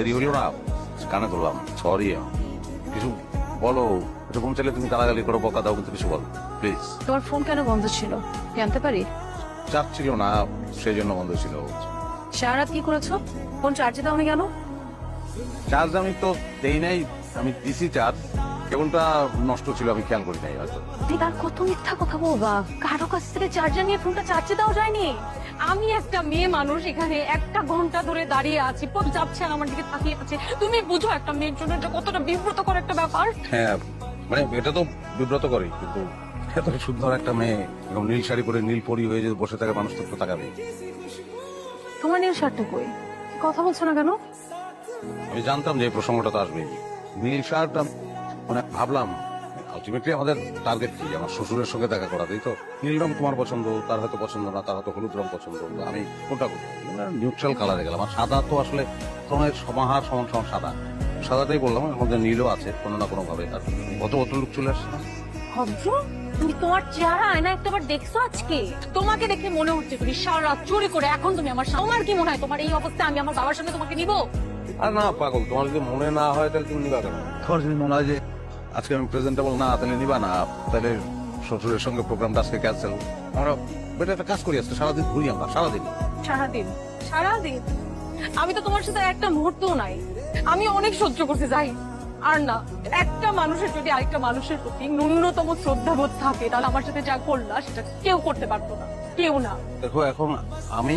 দেরি হলো না। কানে করলাম সরি কিছু বলো এরকম চাইলে তুমি গালাগালি করো বকা দাও কিন্তু কিছু বলো প্লিজ তোমার ফোন কেন বন্ধ ছিল? জানতে পারি? চাপ ছিল না সেই জন্য বন্ধ ছিল। সারা রাত কি করেছ? ফোন চার্জে দাওনি কেন? চার্জ আমি তো দেই নাই আমি দিছি চার্জ কেবলটা নষ্ট ছিল আমি খেয়াল করি নাই হয়তো। দিদা কত মিথ্যা কথা বলবা? কারও কাছ থেকে চার্জার নিয়ে ফোনটা চার্জে দাও যায়নি? আমি একটা মেয়ে মানুষ এখানে একটা ঘণ্টা ধরে দাঁড়িয়ে আছি পথ যাচ্ছে আর আমার দিকে তাকিয়ে আছে। তুমি বুঝো একটা মেয়ের জন্য এটা কতটা বিব্রতকর একটা ব্যাপার? হ্যাঁ মানে এটা তো বিব্রত করে কিন্তু এত সুন্দর একটা মেয়ে এরকম নীল শাড়ি পরে নীল পরি হয়ে যদি বসে থাকে মানুষ তো তাকাবে তোমার নীল শার্টটা কই? কথা বলছো না কেন? আমি জানতাম যে এই প্রসঙ্গটা তো আসবে নীল শার্ট মানে ভাবলাম আলটিমেটলি আমাদের টার্গেট কি? আমার শ্বশুরের সঙ্গে দেখা করা তাই তো? নীল রং তোমার পছন্দ তার হয়তো পছন্দ না তার হয়তো হলুদ রং পছন্দ আমি কোনটা করব? নিউট্রাল কালারে গেলাম। আর সাদা তো আসলে রঙের সমাহার সমান সমান সাদা। সাদাটাই বললাম এর মধ্যে নীলও আছে কোনো না কোনো ভাবে আর কত কত লোক চলে আসছে ভদ্র তুমি তোমার চেহারা আয়না একটাবার দেখছ আজকে? তোমাকে দেখে মনে হচ্ছে তুমি সারা রাত চুরি করে এখন তুমি আমার সামনে- তোমার কি মনে হয়? তোমার এই অবস্থায় আমি আমার বাবার সঙ্গে তোমাকে নিবো? আর না পাগল তোমার যদি মনে না হয় তাহলে তুমি নিবা কেন? তোমার যদি মনে হয় যে আজকে আমি প্রেজেন্টেবল না তাহলে নিবা না। তাহলে শ্বশুরের সঙ্গে প্রোগ্রামটা আজকে ক্যান্সেল আমরা বেটা একটা কাজ করি আজকে সারাদিন ঘুরি আমরা সারাদিন। সারাদিন? সারাদিন? আমি তো তোমার সাথে একটা মুহূর্তও নাই। আমি অনেক সহ্য করতে যাই। আর না একটা মানুষের যদি আরেকটা মানুষের প্রতি ন্যূনতম শ্রদ্ধাবোধ থাকে তাহলে আমার সাথে যা করলা সেটা কেউ করতে পারতো না। কেউ না। দেখো এখন আমি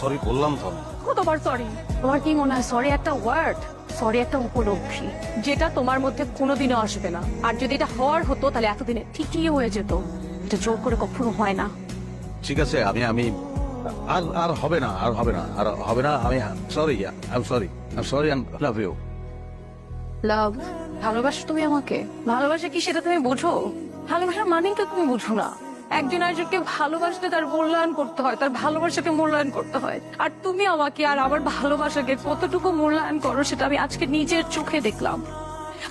সরি বললাম তো। কতবার সরি তোমার কি মনে হয় সরি একটা ওয়ার্ড সরি একটা উপলব্ধি। যেটা তোমার মধ্যে কোনোদিনও আসবে না। আর যদি এটা হওয়ার হতো তাহলে এতদিনে ঠিকই হয়ে যেত। এটা জোর করে কখনো হয় না। ঠিক আছে আমি আমি আর আর হবে না আর হবে না আর হবে না আমি sorry I am sorry I am sorry and love you love ভালোবাসো তুমি আমাকে? ভালোবাসা কি সেটা তুমি বুঝো? ভালোবাসার মানেই তো তুমি বুঝো না। একজন আরেকজনকে ভালোবাসতে তার মূল্যায়ন করতে হয়, তার ভালোবাসাকে মূল্যায়ন করতে হয়। আর তুমি আমাকে আর আমার ভালোবাসাকে কতটুকু মূল্যায়ন করো সেটা আমি আজকে নিজের চোখে দেখলাম।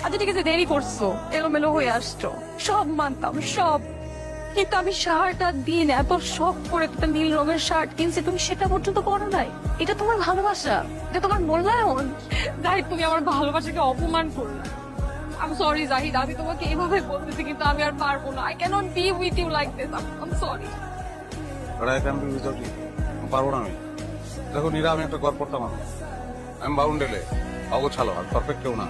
আচ্ছা ঠিক আছে, দেরি করছ, এলোমেলো হয়ে আসছো। সব মানতাম, সব। কিন্তু আমি সারাটা দিন এত শখ করে একটা নীল রঙের শার্ট কিনছি, তুমি সেটা পর্যন্ত করো নাই। এটা তোমার ভালোবাসা, এটা তোমার মূল্যায়ন। জাহিদ তুমি আমার ভালোবাসাকে অপমান করলে। আমি সরি জাহিদ আমি তোমাকে এভাবে বলতেছি, কিন্তু আমি আর পারব না। I cannot be with you like I sorry I can be without you পারব না আমি। দেখো, নীরা, আমি একটা গড় পড়তাম আমি বাউন্ডেলে অগোছালো, আর পারফেক্ট কেউ না।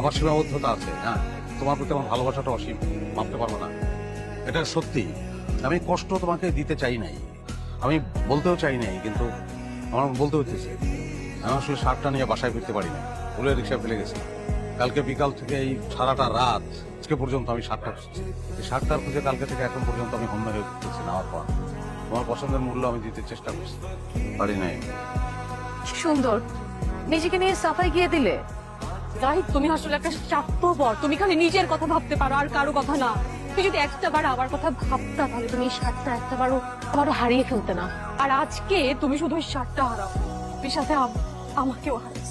আমার সীমাবদ্ধতা আছে হ্যাঁ? তোমার প্রতি আমার ভালোবাসাটা অসীম, মাপতে পারব না। এটা সত্যি। আমি কষ্ট তোমাকে দিতে চাই নাই। আমি বলতেও চাই নাই, কিন্তু আমার বলতে হচ্ছে আমি আসলে সারটা নিয়ে বাসায় ফিরতে পারি না ভুলে রিক্সা ফেলে গেছি। কালকে বিকাল থেকে এই সারাটা রাত আজকে পর্যন্ত আমি শার্টটা খুঁজছি। এই শার্টটার খুঁজে কালকে থেকে এখন পর্যন্ত আমি হন্য হয়ে ঘুরতেছি নেওয়ার পর তোমার পছন্দের মূল্য আমি দিতে চেষ্টা করছি পারি নাই। সুন্দর। নিজেকে নিয়ে সাফাই গিয়ে দিলে। জাহিদ তুমি আসলে একটা স্বার্থপর তুমি খালি নিজের কথা ভাবতে পারো আর কারও কথা না। তুমি যদি একটা বার আমার কথা ভাবতা তাহলে তুমি এই শার্টটা একটা বারও আবারও হারিয়ে ফেলতে না। আর আজকে তুমি শুধু ওই শার্টটা হারাও। তুমি সাথে আমাকেও হারাচ্ছ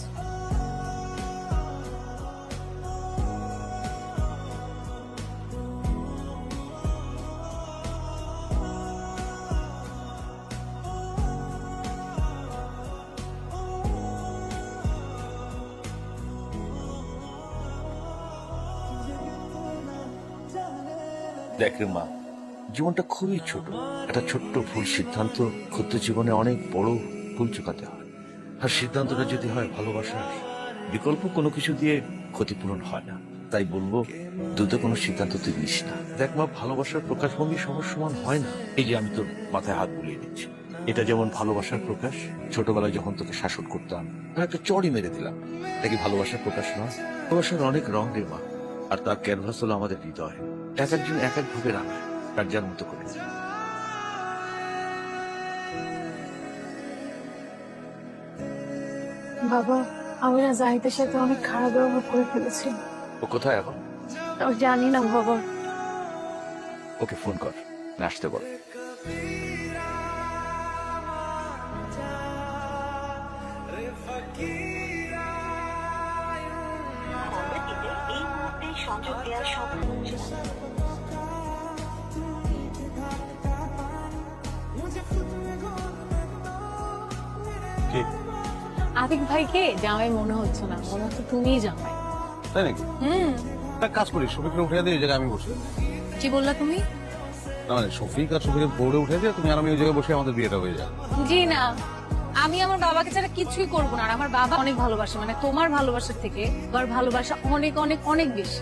দেখ রে মা জীবনটা খুবই ছোট। একটা ছোট্ট ভুল সিদ্ধান্ত ক্ষুদ্র জীবনে অনেক বড় ভুল চুকাতে হয়। আর সিদ্ধান্তটা যদি হয় ভালোবাসার, বিকল্প কোনো কিছু দিয়ে ক্ষতিপূরণ হয় না। তাই বলব দুধে কোনো সিদ্ধান্ত তুই নিস না। দেখ মা, ভালোবাসার প্রকাশভঙ্গি সবার সমান হয় না। এই যে আমি তোর মাথায় হাত বুলিয়ে দিচ্ছি। এটা যেমন ভালোবাসার প্রকাশ, ছোটবেলায় যখন তোকে শাসন করতাম একটা চড়ি মেরে দিলাম। এটা কি ভালোবাসার প্রকাশ নয়? ভালোবাসার অনেক রং রে মা, আর তার ক্যানভাস হলো আমাদের হৃদয়। এক একজন এক এক ভাবে রাঙায় তার যার মতো করে। বাবা আমি না জাহিদের সাথে অনেক খারাপ ব্যবহার করে ফেলেছি। ও কোথায় এখন? আমি জানি না বাবা। ওকে ফোন কর আসতে বল। এই মুহূর্তে সংযোগ দেওয়া সম্ভব হচ্ছে না। আতিক ভাইকে জামাই মনে হচ্ছে না মনে হচ্ছে তুমিই জামাই। তাই নাকি? হুম। একটা কাজ করি শফিককে উঠে দিয়ে এই জায়গায় আমি বসে। কি বললা তুমি? না মানে শফিক আর শফিকের বোর্ডে উঠে দিয়ে তুমি আর আমি ওই জায়গায় বসে আমাদের বিয়েটা হয়ে যায়। জি না। আমি আমার বাবাকে ছাড়া কিছুই করব না। আর আমার বাবা অনেক ভালোবাসে মানে তোমার ভালোবাসার থেকে আমার ভালোবাসা অনেক অনেক অনেক বেশি।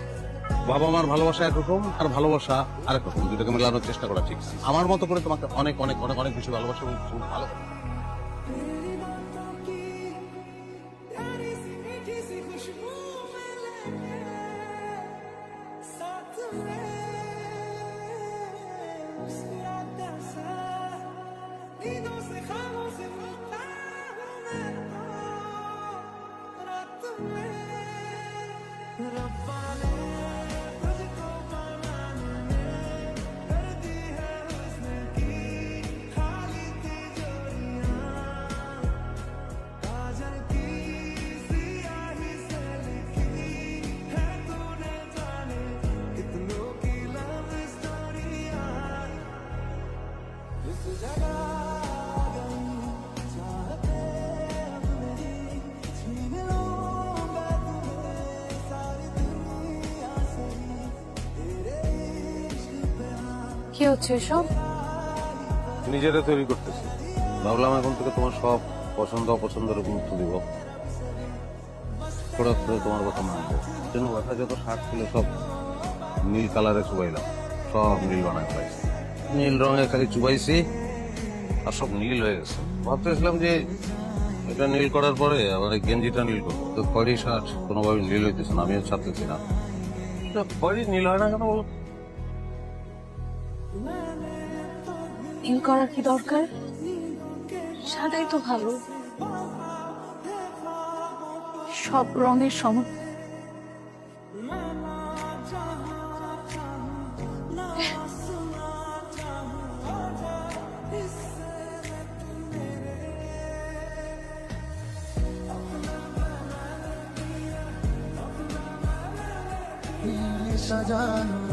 বাবা মার ভালোবাসা একরকম আর ভালোবাসা আরেক রকম দুটাকে মেলানোর চেষ্টা করা ঠিক। আমার মতো করে তোমাকে অনেক অনেক অনেক অনেক বেশি ভালোবাসা এবং रब्बा कर दी है हुस्न की खाली थी काजल की सियाही से लिखी है तूने जाने कितनों की लव स्टोरी जगह কি হচ্ছে এসব? নিজেরা তৈরি করতেছি। ভাবলাম এখন থেকে তোমার সব পছন্দ অপছন্দের গুরুত্ব দিব। তোমার কথা মানবো। জন্য কথা যত শার্ট ছিল সব নীল কালারে চুবাইলাম। সব নীল বানায় পাইছি নীল রঙে খালি চুবাইছি আর সব নীল হয়ে গেছে। ভাবতেছিলাম যে এটা নীল করার পরে আবার গেঞ্জিটা নীল করব। তো খড়ি শার্ট কোনোভাবে নীল হইতেছে না, আমিও ছাড়তেছি না। খড়ি নীল হয় না কেন নীল করার কি দরকার? সাদাই তো ভালো। সব রঙের সম সাজানো